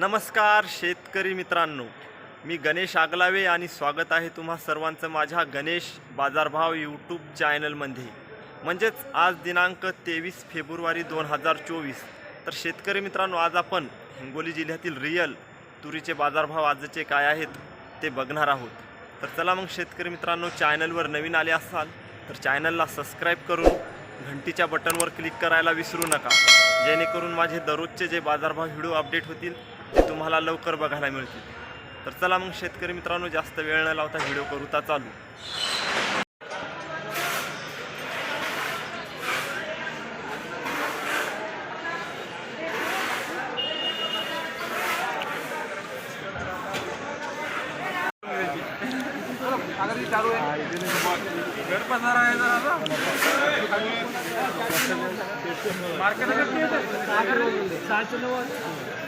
नमस्कार शेतकरी मित्रांनो. मी गणेश आगलावे आणि स्वागत आहे तुम्हा सर्वांचं माझ्या गणेश बाजारभाव यूट्यूब चॅनलमध्ये. म्हणजेच आज दिनांक तेवीस फेब्रुवारी दोन हजार चोवीस. तर शेतकरी मित्रांनो आज आपण हिंगोली जिल्ह्यातील रिअल तुरीचे बाजारभाव आजचे काय आहेत ते बघणार आहोत. तर चला मग शेतकरी मित्रांनो चॅनलवर नवीन आले असाल तर चॅनलला सबस्क्राईब करून घंटीच्या बटनवर क्लिक करायला विसरू नका. जेणेकरून माझे दररोजचे जे बाजारभाव व्हिडिओ अपडेट होतील ते तुम्हाला लवकर बघायला मिळतील. तर चला मग शेतकरी मित्रांनो जास्त वेळ न लावता व्हिडिओ करूता चालू.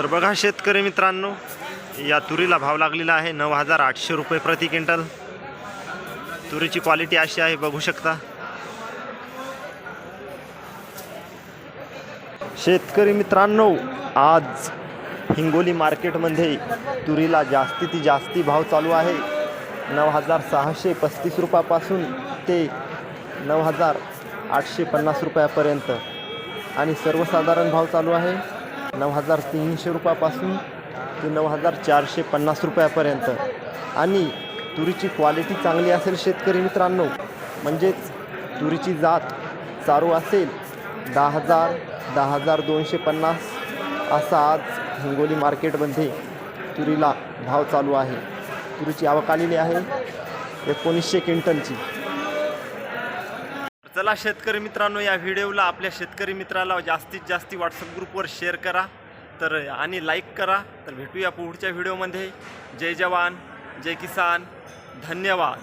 तर बघा शेतकरी मित्रांनो या तुरीला भाव लागलेला आहे नऊ हजार आठशे रुपये प्रति क्विंटल. तुरीची क्वालिटी अशी आहे बघू शकता. शेतकरी मित्रांनो आज हिंगोली मार्केटमध्ये तुरीला जास्तीत जास्ती भाव चालू आहे. नऊ हजार सहाशे पस्तीस रुपयापासून ते नऊ हजार आठशे पन्नास रुपयापर्यंत. आणि सर्वसाधारण भाव चालू आहे. नऊ हजार तीनशे रुपयापासून ते नऊ हजार चारशे पन्नास रुपयापर्यंत. आणि तुरीची क्वालिटी चांगली असेल शेतकरी मित्रांनो म्हणजेच तुरीची जात चारू असेल दहा हजार दहा हजार दोनशे पन्नास असा आज हिंगोली मार्केटमध्ये तुरीला भाव चालू आहे. तुरीची आवक आलेली आहे एकोणीसशे क्विंटलची. चला शेतकरी मित्रांनो या व्हिडिओला आपल्या शेतकरी मित्राला जास्तीत जास्ती व्हॉट्सअप ग्रुपवर शेअर करा. तर आणि लाईक करा. तर भेटूया पुढच्या व्हिडिओमध्ये जय जवान जय किसान. धन्यवाद.